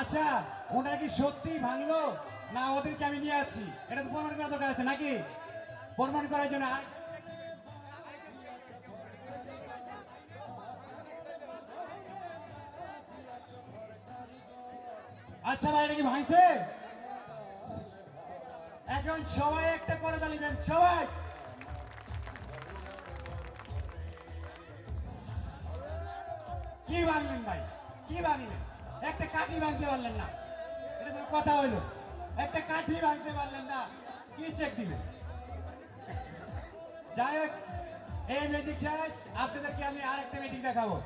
আচ্ছা ওনারা কি সত্যি ভাঙলো না, ওদেরকে আমি নিয়ে আছি এটা তো প্রমাণ করার দরকার আছে নাকি? প্রমাণ করার জন্য আচ্ছা ভাই, এটা কি ভাঙছে? এখন সবাই একটা করে দাঁড়িয়েছেন সবাই। কি ভাঙলেন ভাই? কি ভাঙলেন? একটা কাঠি ভাঙতে পারলেন না। এটা কোনো কথা হইল? একটা কাঠি ভাঙতে পারলেন না। কি চেক দিবে যাই হোক, এই মেজিক শেষ। আপনাদেরকে আমি আরেকটা ম্যাজিক দেখাবো।